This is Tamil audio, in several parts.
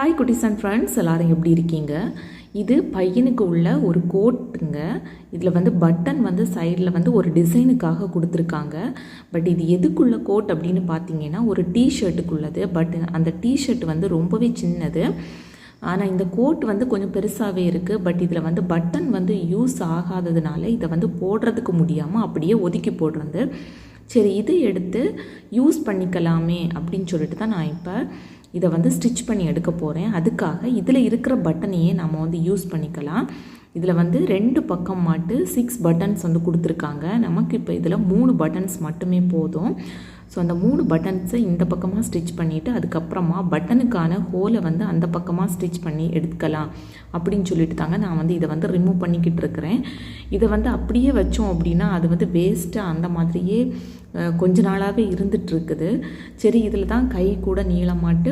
ஹாய் குட்டிஸ் அண்ட் ஃப்ரெண்ட்ஸ் எல்லாரும் எப்படி இருக்கீங்க? இது பையனுக்கு உள்ள ஒரு கோட்டுங்க. இதில் வந்து பட்டன் வந்து சைடில் வந்து ஒரு டிசைனுக்காக கொடுத்துருக்காங்க. பட் இது எதுக்குள்ள கோட் அப்படின்னு பார்த்தீங்கன்னா ஒரு டிஷர்ட்டுக்குள்ளது பட் அந்த டிஷர்ட் வந்து ரொம்பவே சின்னது. ஆனால் இந்த கோட் வந்து கொஞ்சம் பெருசாகவே இருக்குது பட் இதில் வந்து பட்டன் வந்து யூஸ் ஆகாததுனால இதை வந்து போடுறதுக்கு முடியாமல் அப்படியே ஒதுக்கி போடுறது. சரி இதை எடுத்து யூஸ் பண்ணிக்கலாமே அப்படின்னு சொல்லிட்டு தான் நான் இப்போ இதை வந்து ஸ்டிச் பண்ணி எடுக்க போகிறேன் அதுக்காக இதில் இருக்கிற பட்டனையே நம்ம வந்து யூஸ் பண்ணிக்கலாம். இதில் வந்து ரெண்டு பக்கம் மாட்டு சிக்ஸ் பட்டன்ஸ் வந்து கொடுத்துருக்காங்க. நமக்கு இப்போ இதில் மூணு பட்டன்ஸ் மட்டுமே போதும். ஸோ அந்த மூணு பட்டன்ஸை இந்த பக்கமாக ஸ்டிச் பண்ணிவிட்டு அதுக்கப்புறமா பட்டனுக்கான ஹோலை வந்து அந்த பக்கமாக ஸ்டிச் பண்ணி எடுக்கலாம் அப்படின்னு சொல்லிட்டு தாங்க நான் வந்து இதை வந்து ரிமூவ் பண்ணிக்கிட்டு இருக்கிறேன். இதை வந்து அப்படியே வச்சோம் அப்படின்னா அது வந்து வேஸ்ட்டாக அந்த மாதிரியே கொஞ்ச நாளாகவே இருந்துகிட்ருக்குது சரி இதில் தான் கை கூட நீளமாட்டு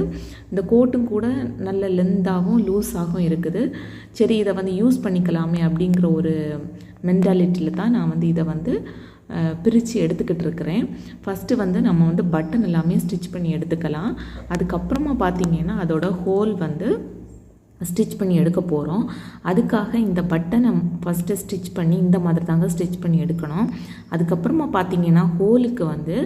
இந்த கோட்டும் கூட நல்ல லென்த்தாகவும் லூஸாகவும் இருக்குது. சரி இதை வந்து யூஸ் பண்ணிக்கலாமே அப்படிங்கிற ஒரு மென்டாலிட்டியில் தான் நான் வந்து இதை வந்து பிரித்து எடுத்துக்கிட்டு இருக்கிறேன் ஃபஸ்ட்டு வந்து நம்ம வந்து பட்டன் எல்லாமே ஸ்டிச் பண்ணி எடுத்துக்கலாம். அதுக்கப்புறமா பார்த்திங்கன்னா அதோட ஹோல் வந்து ஸ்டிச் பண்ணி எடுக்க போகிறோம் அதுக்காக இந்த பட்டனை ஃபஸ்ட்டு ஸ்டிச் பண்ணி இந்த மாதிரி தாங்க ஸ்டிச் பண்ணி எடுக்கணும். அதுக்கப்புறமா பார்த்திங்கன்னா ஹோலுக்கு வந்து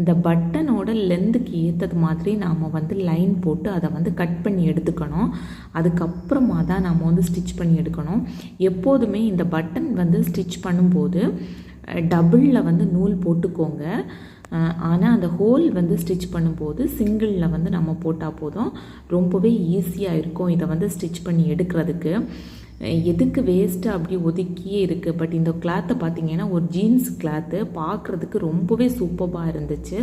இந்த பட்டனோட லென்த்துக்கு ஏற்றது மாதிரி நாம் வந்து லைன் போட்டு அதை வந்து கட் பண்ணி எடுத்துக்கணும். அதுக்கப்புறமா தான் நாம் வந்து ஸ்டிச் பண்ணி எடுக்கணும். எப்போதுமே இந்த பட்டன் வந்து ஸ்டிச் பண்ணும்போது டபுளில் வந்து நூல் போட்டுக்கோங்க. ஆனால் அந்த ஹோல் வந்து ஸ்டிச் பண்ணும்போது சிங்கிளில் வந்து நம்ம போட்டால் போதும். ரொம்பவே ஈஸியாக இருக்கும் இதை வந்து ஸ்டிச் பண்ணி எடுக்கிறதுக்கு. எதுக்கு வேஸ்ட்டு அப்படி ஒதுக்கியே இருக்குது பட் இந்த கிளாத்தை பார்த்தீங்கன்னா ஒரு ஜீன்ஸ் கிளாத்து பார்க்குறதுக்கு ரொம்பவே சூப்பராக இருந்துச்சு.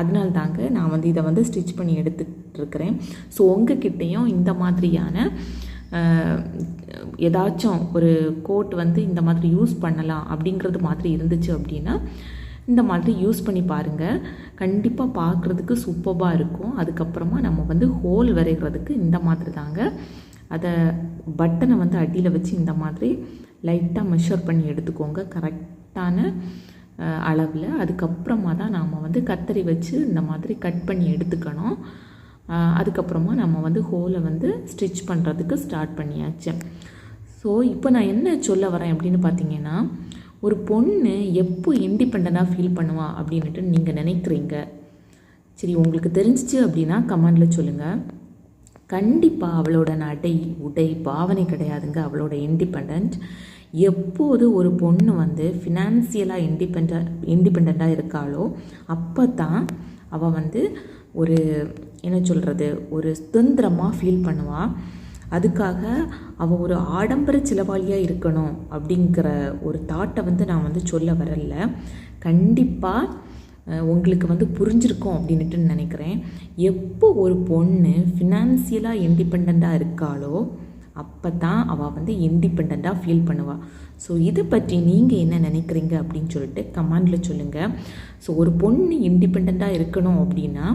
அதனால தாங்க நான் வந்து இதை வந்து ஸ்டிச் பண்ணி எடுத்துகிட்டு இருக்கிறேன். ஸோ உங்ககிட்டையும் இந்த மாதிரியான ஏதாச்சும் ஒரு கோட் வந்து இந்த மாதிரி யூஸ் பண்ணலாம் அப்படிங்கிறது மாதிரி இருந்துச்சு அப்படின்னா இந்த மாதிரி யூஸ் பண்ணி பாருங்கள் கண்டிப்பாக பார்க்குறதுக்கு சூப்பராக இருக்கும். அதுக்கப்புறமா நம்ம வந்து ஹோல் வரைகிறதுக்கு இந்த மாதிரி தாங்க. அதை பட்டனை வந்து அடியில் வச்சு இந்த மாதிரி லைட்டாக மெஷர் பண்ணி எடுத்துக்கோங்க கரெக்டான அளவில். அதுக்கப்புறமா தான் நாம் வந்து கத்தரி வச்சு இந்த மாதிரி கட் பண்ணி எடுத்துக்கணும். அதுக்கப்புறமா நம்ம வந்து ஹோலை வந்து ஸ்டிச் பண்ணுறதுக்கு ஸ்டார்ட் பண்ணியாச்சு. ஸோ இப்போ நான் என்ன சொல்ல வரேன் அப்படின்னு பார்த்தீங்கன்னா ஒரு பொண்ணு எப்போ இண்டிபெண்ட்டாக ஃபீல் பண்ணுவா அப்படின்ட்டு நீங்கள் நினைக்கிறீங்க? சரி உங்களுக்கு தெரிஞ்சிச்சு அப்படின்னா கமெண்டில் சொல்லுங்கள் கண்டிப்பாக அவளோட நடை உடை பாவனை கிடையாதுங்க. அவளோட இண்டிபெண்ட் எப்போது ஒரு பொண்ணு வந்து ஃபினான்சியலாக இண்டிபெண்ட் இண்டிபெண்ட்டாக இருக்காளோ அப்போ தான் அவள் வந்து ஒரு என்ன சொல்கிறது ஒரு சுதந்திரமாக ஃபீல் பண்ணுவாள் அதுக்காக அவள் ஒரு ஆடம்பர சிலவாளியாக இருக்கணும் அப்படிங்கிற ஒரு தாட்டை வந்து நான் வந்து சொல்ல வரல. கண்டிப்பாக உங்களுக்கு வந்து புரிஞ்சிருக்கும் அப்படின்ட்டு நினைக்கிறேன். எப்போ ஒரு பொண்ணு ஃபினான்சியலாக இண்டிபெண்ட்டாக இருக்காளோ அப்போ தான் அவள் வந்து இண்டிபெண்ட்டாக ஃபீல் பண்ணுவாள் ஸோ இதை பற்றி நீங்கள் என்ன நினைக்கிறீங்க அப்படின்னு சொல்லிட்டு கமெண்டில் சொல்லுங்கள் ஸோ ஒரு பொண்ணு இண்டிபெண்ட்டாக இருக்கணும் அப்படின்னா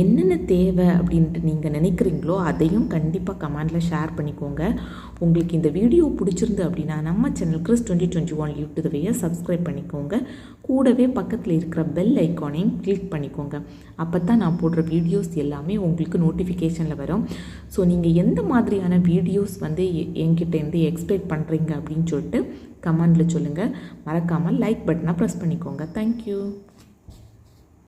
என்னென்ன தேவை அப்படின்ட்டு நீங்கள் நினைக்கிறீங்களோ அதையும் கண்டிப்பாக கமெண்டில் ஷேர் பண்ணிக்கோங்க. உங்களுக்கு இந்த வீடியோ பிடிச்சிருந்து அப்படின்னா நம்ம channel Chris twenty twenty one யூடியூபையை subscribe பண்ணிக்கோங்க. கூடவே பக்கத்தில் இருக்கிற பெல் ஐக்கானையும் கிளிக் பண்ணிக்கோங்க. அப்போ தான் நான் போடுற வீடியோஸ் எல்லாமே உங்களுக்கு நோட்டிஃபிகேஷனில் வரும். ஸோ நீங்கள் எந்த மாதிரியான வீடியோஸ் வந்து என்கிட்டேருந்து எக்ஸ்பெக்ட் பண்ணுறீங்க அப்படின்னு சொல்லிட்டு கமெண்டில் சொல்லுங்கள் மறக்காமல் லைக் பட்டனை ப்ரெஸ் பண்ணிக்கோங்க. தேங்க்யூ